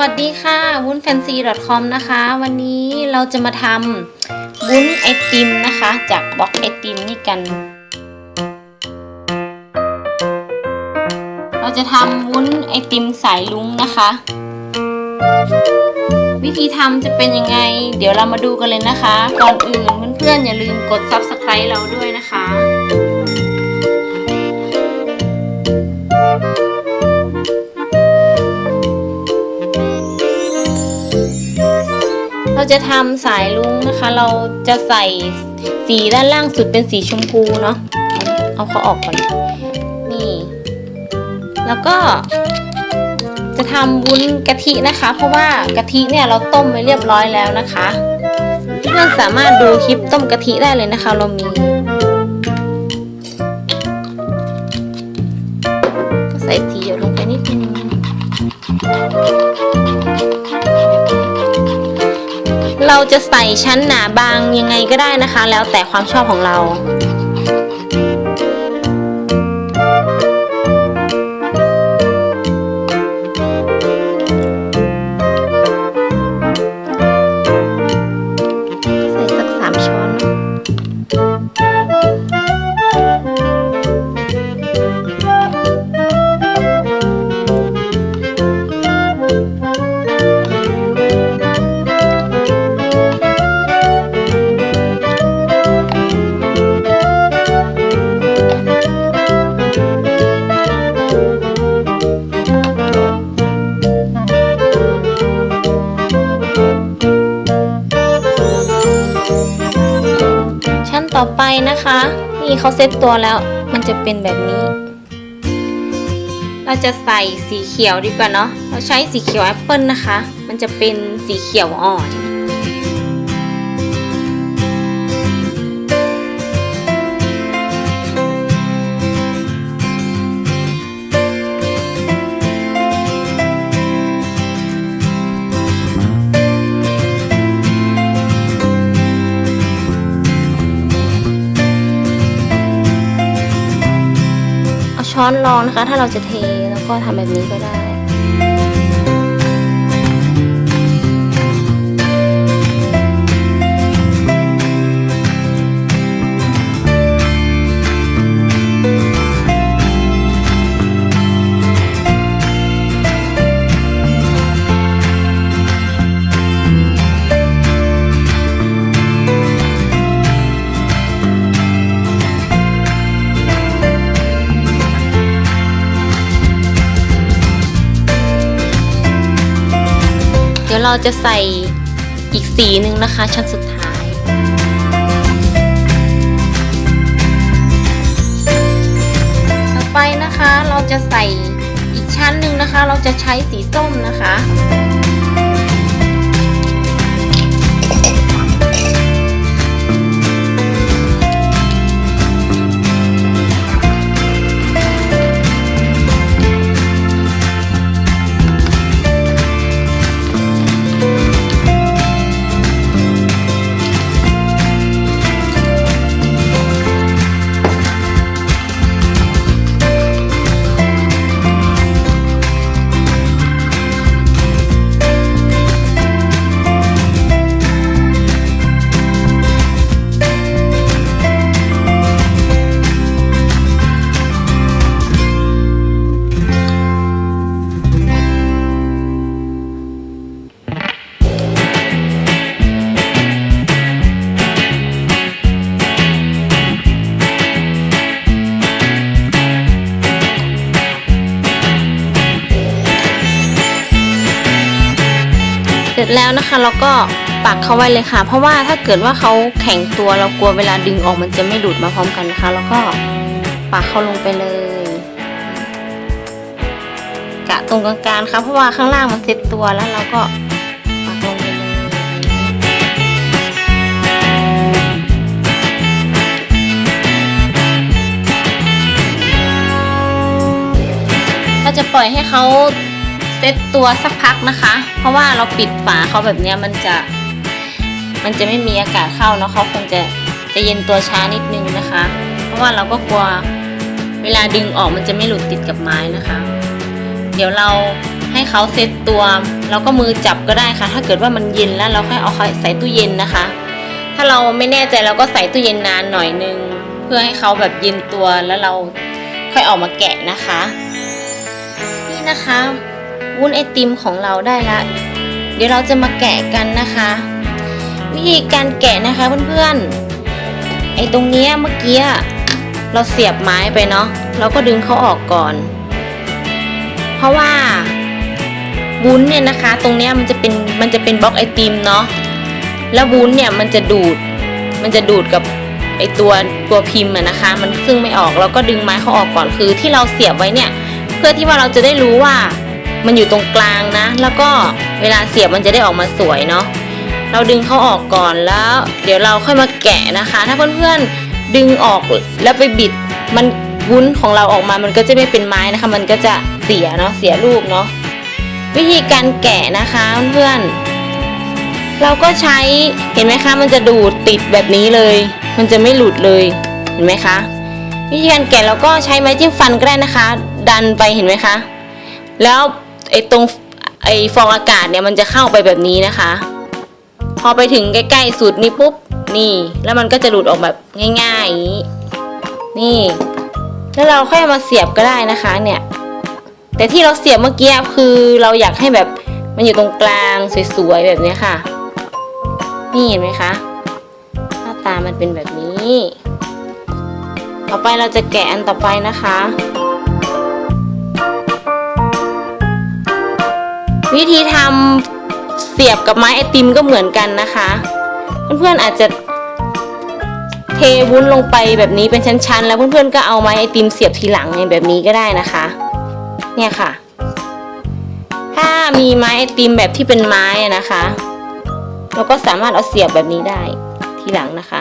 วัสดีค่ะวุ้นแฟนซี .com นะคะ วันนี้เราจะมาทำวุ้นไอติมนะคะ จากบล็อกไอติมนี่กัน เราจะทำวุ้นไอติมสายลุงนะคะ วิธีทำจะเป็นยังไง เดี๋ยวเรามาดูกันเลยนะคะ ก่อนอื่นเพื่อนๆอย่าลืมกด subscribe เราด้วยนะคะ จะทำสายลุงนะคะ เราจะใส่สีด้านล่างสุดเป็นสีชมพูเนาะเอาเขาออกก่อนนี่แล้วก็จะทำวุ้นกะทินะคะ เพราะว่ากะทิเนี่ยเราต้มไว้เรียบร้อยแล้วนะคะเพื่อนสามารถดูคลิปต้มกะทิได้เลยนะคะ เรามี ก็ใส่สีหยดลงไปนิดนึง เราจะใส่ชั้นหนาบางยังไงก็ได้นะคะ แล้วแต่ความชอบของเรา ไปนะคะ นี่เขาเซตตัวแล้ว มันจะเป็นแบบนี้ เราจะใส่สีเขียวดีกว่าเนาะ เราใช้สีเขียวแอปเปิลนะคะ มันจะเป็นสีเขียวอ่อน ช้อนรองนะคะ ถ้าเราจะเทแล้วก็ทำแบบนี้ก็ได้ เราจะใส่อีกสีหนึ่งนะคะ ชั้นสุดท้ายต่อไปนะคะเราจะใส่อีกชั้นหนึ่งนะคะ เราจะใช้สีส้มนะคะ ร็จแล้วนะคะเราก็ปักเขาไว้เลยค่ะ เพราะว่าถ้าเกิดว่าเขาแข็งตัวเรากลัวเวลาดึงออกมันจะไม่หลุดมาพร้อมกันนะคะ แล้วก็ปักเขาลงไปเลยกะตรงกลางๆค่ะเพราะว่าข้างล่างมันเซ็ตตัวแล้วเราก็ปักลงไปเลยเราจะปล่อยให้เขา เซตตัวสักพักนะคะ เพราะว่าเราปิดฝาเขาแบบนี้มันจะ มันจะไม่มีอากาศเข้าเนาะเขาคงจะจะเย็นตัวช้านิดนึงนะคะ เพราะว่าเราก็กลัวเวลาดึงออกมันจะไม่หลุดติดกับไม้นะคะ เดี๋ยวเราให้เขาเซตตัวแล้วก็มือจับก็ได้ค่ะ ถ้าเกิดว่ามันเย็นแล้วเราค่อยเอาใส่ตู้เย็นนะคะ ถ้าเราไม่แน่ใจเราก็ใส่ตู้เย็นนานหน่อยนึง เพื่อให้เขาแบบเย็นตัวแล้วเราค่อยออกมาแกะนะคะ นี่นะคะ วุ้นไอติมของเราได้ละ เดี๋ยวเราจะมาแกะกันนะคะ วิธีการแกะนะคะเพื่อนๆไอตรงเนี้ยเมื่อกี้เราเสียบไม้ไปเนาะเราก็ดึงเขาออกก่อน เพราะว่าวุ้นเนี่ยนะคะ ตรงเนี้ยมันจะเป็นมันจะเป็นบล็อกไอติมเนาะแล้ววุ้นเนี่ยมันจะดูดมันจะดูดกับไอตัวตัวพิมพ์นะคะ มันซึ่งไม่ออกเราก็ดึงไม้เขาออกก่อนคือที่เราเสียบไว้เนี่ย เพื่อที่ว่าเราจะได้รู้ว่า มันอยู่ตรงกลางนะ แล้วก็เวลาเสียบมันจะได้ออกมาสวยเนาะเราดึงเขาออกก่อนแล้ว เดี๋ยวเราค่อยมาแกะนะคะ ถ้าเพื่อนๆดึงออกแล้วไปบิดมันวุ้นของเราออกมามันก็จะไม่เป็นไม้นะคะ มันก็จะเสียเนาะเสียรูปเนาะวิธีการแกะนะคะเพื่อนๆเราก็ใช้เห็นไหมคะ มันจะดูดติดแบบนี้เลย มันจะไม่หลุดเลยเห็นไหมคะ วิธีการแกะเราก็ใช้ไม้จิ้มฟันก็ได้นะคะ ดันไปเห็นไหมคะ แล้ว ไอตรงไอฟองอากาศเนี่ยมันจะเข้าไปแบบนี้นะคะ พอไปถึงใกล้ๆสุดนี่ปุ๊บนี่ แล้วมันก็จะหลุดออกแบบง่ายๆอย่างนี้นี่ แล้วเราค่อยมาเสียบก็ได้นะคะเนี่ย แต่ที่เราเสียบเมื่อกี้คือเราอยากให้แบบมันอยู่ตรงกลางสวยๆแบบนี้ค่ะ นี่เห็นไหมคะหน้าตามันเป็นแบบนี้ ต่อไปเราจะแกะอันต่อไปนะคะ วิธีทำเสียบกับไม้ไอติมก็เหมือนกันนะคะ เพื่อนๆอาจจะเทวุ้นลงไปแบบนี้เป็นชั้นๆ แล้วเพื่อนๆก็เอาไม้ไอติมเสียบทีหลังในแบบนี้ก็ได้นะคะ เนี่ยค่ะ ถ้ามีไม้ไอติมแบบที่เป็นไม้นะคะ เราก็สามารถเอาเสียบแบบนี้ได้ทีหลังนะคะ